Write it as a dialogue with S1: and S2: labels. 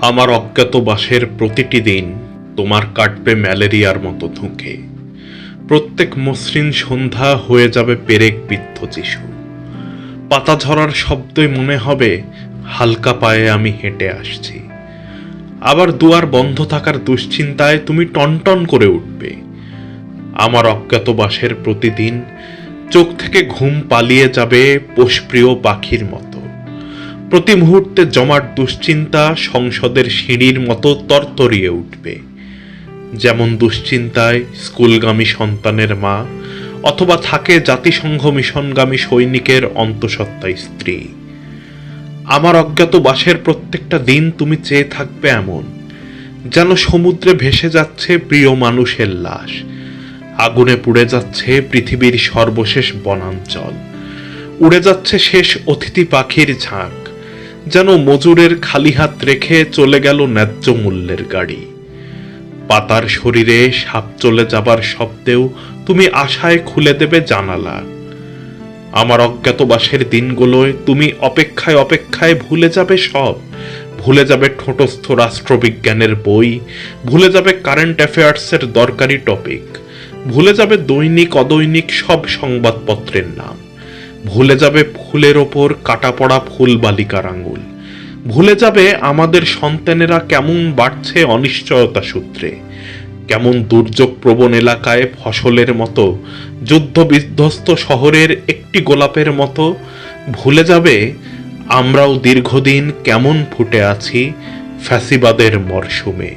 S1: আমার অজ্ঞাতবাসের প্রতিটি দিন তোমার কাটবে ম্যালেরিয়ার মতো ধুঁকে। প্রত্যেক মসৃণ সন্ধ্যা হয়ে যাবে পেরেক বিদ্ধ যিশু। পাতা ঝরার শব্দই মনে হবে, হালকা পায়ে আমি হেঁটে আসছি। আবার দুয়ার বন্ধ থাকার দুশ্চিন্তায় তুমি টনটন করে উঠবে। আমার অজ্ঞাতবাসের প্রতিদিন চোখ থেকে ঘুম পালিয়ে যাবে পোষপ্রিয় পাখির মতো। প্রতি মুহূর্তে জমাট দুশ্চিন্তা সংসদের সিঁড়ির মতো তরতরিয়ে উঠবে। যেমন দুশ্চিন্তায় স্কুলগামী সন্তানের মা, অথবা থাকে জাতিসংঘ মিশনগামী সৈনিকের অন্তঃসত্ত্বা স্ত্রী। আমার অজ্ঞাত বাসের প্রত্যেকটা দিন তুমি চেয়ে থাকবে এমন, যেন সমুদ্রে ভেসে যাচ্ছে প্রিয় মানুষের লাশ। আগুনে পুড়ে যাচ্ছে পৃথিবীর সর্বশেষ বনাঞ্চল। উড়ে যাচ্ছে শেষ অতিথি পাখির ঝাঁক। যেন মজুরের খালি হাত রেখে চলে গেল ন্যায্য মূল্যের গাড়ি। পাতার শরীরে সাপ চলে যাবার শব্দেও তুমি আশায় খুলে দেবে জানালা। আমার অজ্ঞাতবাসের দিনগুলোয় তুমি অপেক্ষায় অপেক্ষায় ভুলে যাবে সব। ভুলে যাবে ঠোঁটস্থ রাষ্ট্রবিজ্ঞানের বই। ভুলে যাবে কারেন্ট অ্যাফেয়ার্সের দরকারি টপিক। ভুলে যাবে দৈনিক অদৈনিক সব সংবাদপত্রের নাম। ভুলে যাবে ফুলের ওপর কাটা পড়া ফুল বালিকার আঙুল। ভুলে যাবে আমাদের সন্তানেরা কেমন বাড়ছে অনিশ্চয়তা সূত্রে। কেমন দুর্যোগ প্রবণ এলাকায় ফসলের মতো যুদ্ধ বিধ্বস্ত শহরের একটি গোলাপের মতো। ভুলে যাবে আমরাও দীর্ঘদিন কেমন ফুটে আছি ফ্যাসিবাদের মরশুমে।